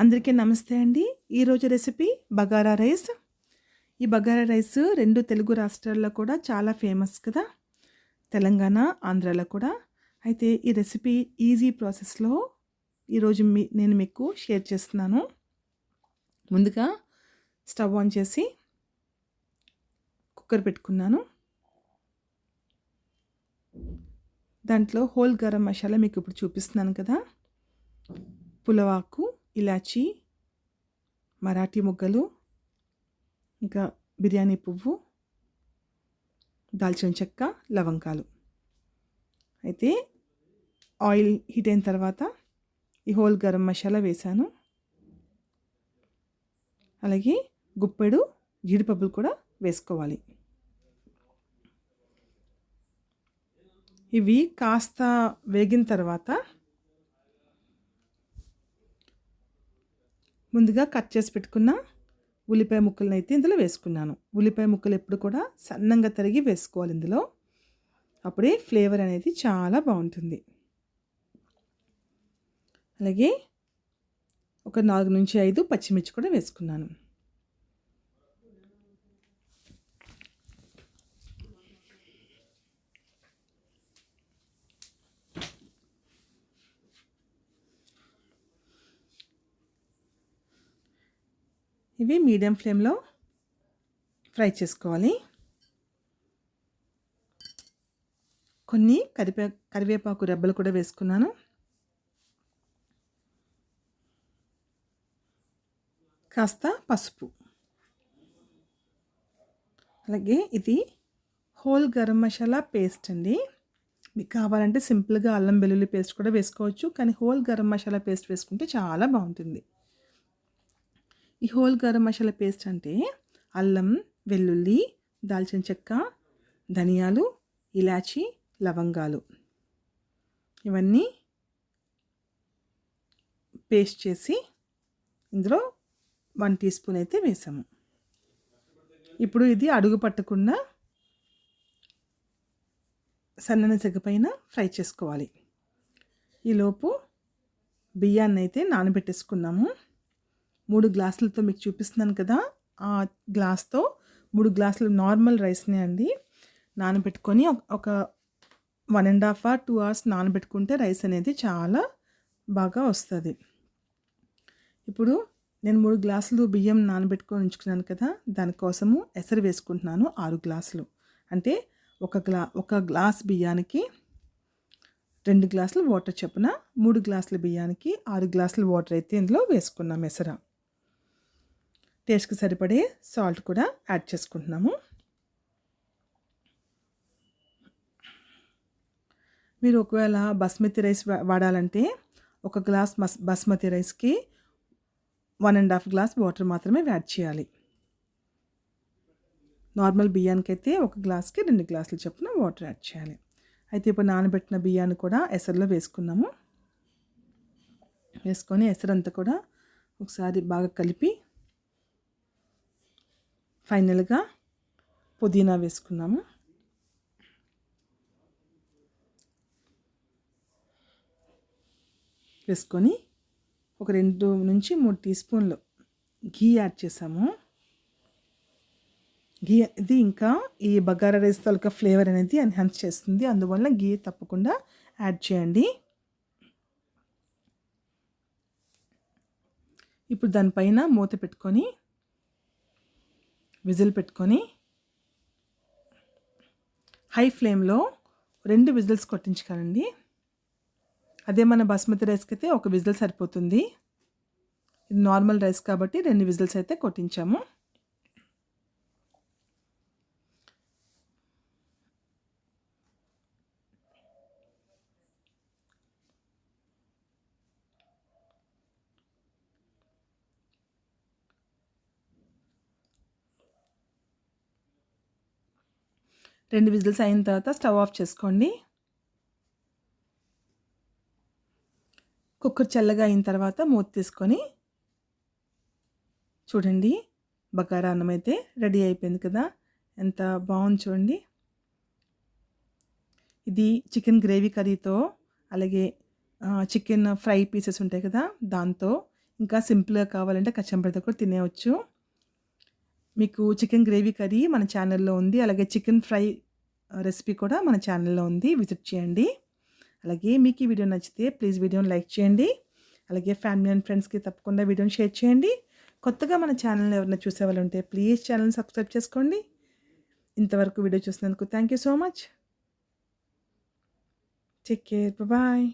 అందరికీ నమస్తే అండి. ఈరోజు రెసిపీ బగారా రైస్. ఈ బగారా రైస్ రెండు తెలుగు రాష్ట్రాల్లో కూడా చాలా ఫేమస్ కదా. తెలంగాణ ఆంధ్రాలో కూడా. అయితే ఈ రెసిపీ ఈజీ ప్రాసెస్లో ఈరోజు మీ నేను మీకు షేర్ చేస్తున్నాను. ముందుగా స్టవ్ ఆన్ చేసి కుక్కర్ పెట్టుకున్నాను. దాంట్లో హోల్ గరం మసాలా మీకు ఇప్పుడు చూపిస్తున్నాను కదా. పులవాకు ఇలాచి మరాఠీ ముగ్గలు ఇంకా బిర్యానీ పువ్వు దాల్చిన చెక్క లవంగాలు. అయితే ఆయిల్ హీట్ అయిన తర్వాత ఈ హోల్ గరం మసాలా వేశాను అలాగే గుప్పెడు జీడిపప్పులు కూడా వేసుకోవాలి. ఇవి కాస్త వేగిన తర్వాత ముందుగా కట్ చేసి పెట్టుకున్న ఉల్లిపాయ ముక్కలను అయితే ఇందులో వేసుకున్నాను. ఉల్లిపాయ ముక్కలు ఎప్పుడు కూడా సన్నంగా తరిగి వేసుకోవాలి ఇందులో. అప్పుడే ఫ్లేవర్ అనేది చాలా బాగుంటుంది. అలాగే ఒక నాలుగు నుంచి ఐదు పచ్చిమిర్చి కూడా వేసుకున్నాను. ఇవి మీడియం ఫ్లేమ్లో ఫ్రై చేసుకోవాలి. కొన్ని కరివే కరివేపాకు రెబ్బలు కూడా వేసుకున్నాను. కాస్త పసుపు. అలాగే ఇది హోల్ గరం మసాలా పేస్ట్ అండి. మీకు కావాలంటే సింపుల్గా అల్లం వెల్లుల్లి పేస్ట్ కూడా వేసుకోవచ్చు. కానీ హోల్ గరం మసాలా పేస్ట్ వేసుకుంటే చాలా బాగుంటుంది. ఈ హోల్ గరం మసాలా పేస్ట్ అంటే అల్లం వెల్లుల్లి దాల్చిన చెక్క ధనియాలు ఇలాచి లవంగాలు. ఇవన్నీ పేస్ట్ చేసి ఇందులో వన్ టీ స్పూన్ అయితే వేసాము. ఇప్పుడు ఇది అడుగు పట్టకుండా సన్నని సెగ పైన ఫ్రై చేసుకోవాలి. ఈలోపు బియ్యాన్ని అయితే నానబెట్టేసుకున్నాము. మూడు గ్లాసులతో మీకు చూపిస్తున్నాను కదా ఆ గ్లాస్తో మూడు గ్లాసులు నార్మల్ రైస్ని అండి. నానబెట్టుకొని ఒక one and half hour two hours నానబెట్టుకుంటే rice అనేది చాలా బాగా వస్తుంది. ఇప్పుడు నేను మూడు గ్లాసులు బియ్యం నానబెట్టుకొని ఉంచుకున్నాను కదా దానికోసము ఎసరు వేసుకుంటున్నాను ఆరు గ్లాసులు. అంటే ఒక గ్లా ఒక గ్లాస్ బియ్యానికి రెండు గ్లాసులు వాటర్ చొప్పున మూడు గ్లాసుల బియ్యానికి ఆరు గ్లాసులు వాటర్ అయితే ఇందులో వేసుకున్నాం ఎసర. టేస్ట్కి సరిపడే సాల్ట్ కూడా యాడ్ చేసుకుంటున్నాము. మీరు ఒకవేళ బస్మతి రైస్ వాడాలంటే ఒక గ్లాస్ మస్ బాస్మతి రైస్కి one and half glass water మాత్రమే యాడ్ చేయాలి. నార్మల్ బియ్యానికి అయితే ఒక గ్లాస్కి రెండు గ్లాసులు చొప్పున వాటర్ యాడ్ చేయాలి. అయితే ఇప్పుడు నానబెట్టిన బియ్యాన్ని కూడా ఎసరులో వేసుకున్నాము. వేసుకొని ఎసరంతా కూడా ఒకసారి బాగా కలిపి ఫైనల్గా పుదీనా వేసుకున్నాము. వేసుకొని ఒక రెండు నుంచి మూడు టీ స్పూన్లు ఘీ యాడ్ చేసాము. ఘీ ఇది ఇంకా ఈ బగారా రైస్ తాలూకా ఫ్లేవర్ అనేది ఎన్హాన్స్ చేస్తుంది. అందువల్ల ఘీ తప్పకుండా యాడ్ చేయండి. ఇప్పుడు దానిపైన మూత పెట్టుకొని విజిల్ పెట్టుకొని హై ఫ్లేమ్లో రెండు విజిల్స్ కొట్టించుకోనండి అదే మన బాస్మతి రైస్కి అయితే ఒక విజిల్ సరిపోతుంది. ఇది నార్మల్ రైస్ కాబట్టి రెండు విజిల్స్ అయితే కొట్టించాము. రెండు విజిల్స్ అయిన తర్వాత స్టవ్ ఆఫ్ చేసుకోండి. కుక్కర్ చల్లగా అయిన తర్వాత మూత తీసుకొని చూడండి బకారా అన్నం అయితే రెడీ అయిపోయింది కదా. ఎంత బాగుంది చూడండి. ఇది చికెన్ గ్రేవీ కర్రీతో అలాగే చికెన్ ఫ్రై పీసెస్ ఉంటాయి కదా దాంతో. ఇంకా సింపుల్గా కావాలంటే కచ్చంబరితో కూడా తినేవచ్చు మీకు చికెన్ గ్రేవీ కర్రీ మన ఛానల్లో ఉంది. అలాగే చికెన్ ఫ్రై రెసిపీ కూడా మన ఛానల్లో ఉంది. విజిట్ చేయండి. అలాగే మీకు ఈ వీడియో నచ్చితే ప్లీజ్ వీడియోని లైక్ చేయండి. అలాగే ఫ్యామిలీ అండ్ ఫ్రెండ్స్కి తప్పకుండా వీడియోని షేర్ చేయండి. కొత్తగా మన ఛానల్ని ఎవరైనా చూసే వాళ్ళు ఉంటే ప్లీజ్ ఛానల్ని సబ్స్క్రైబ్ చేసుకోండి. ఇంతవరకు వీడియో చూసినందుకు thank you so much. Take care. Bye.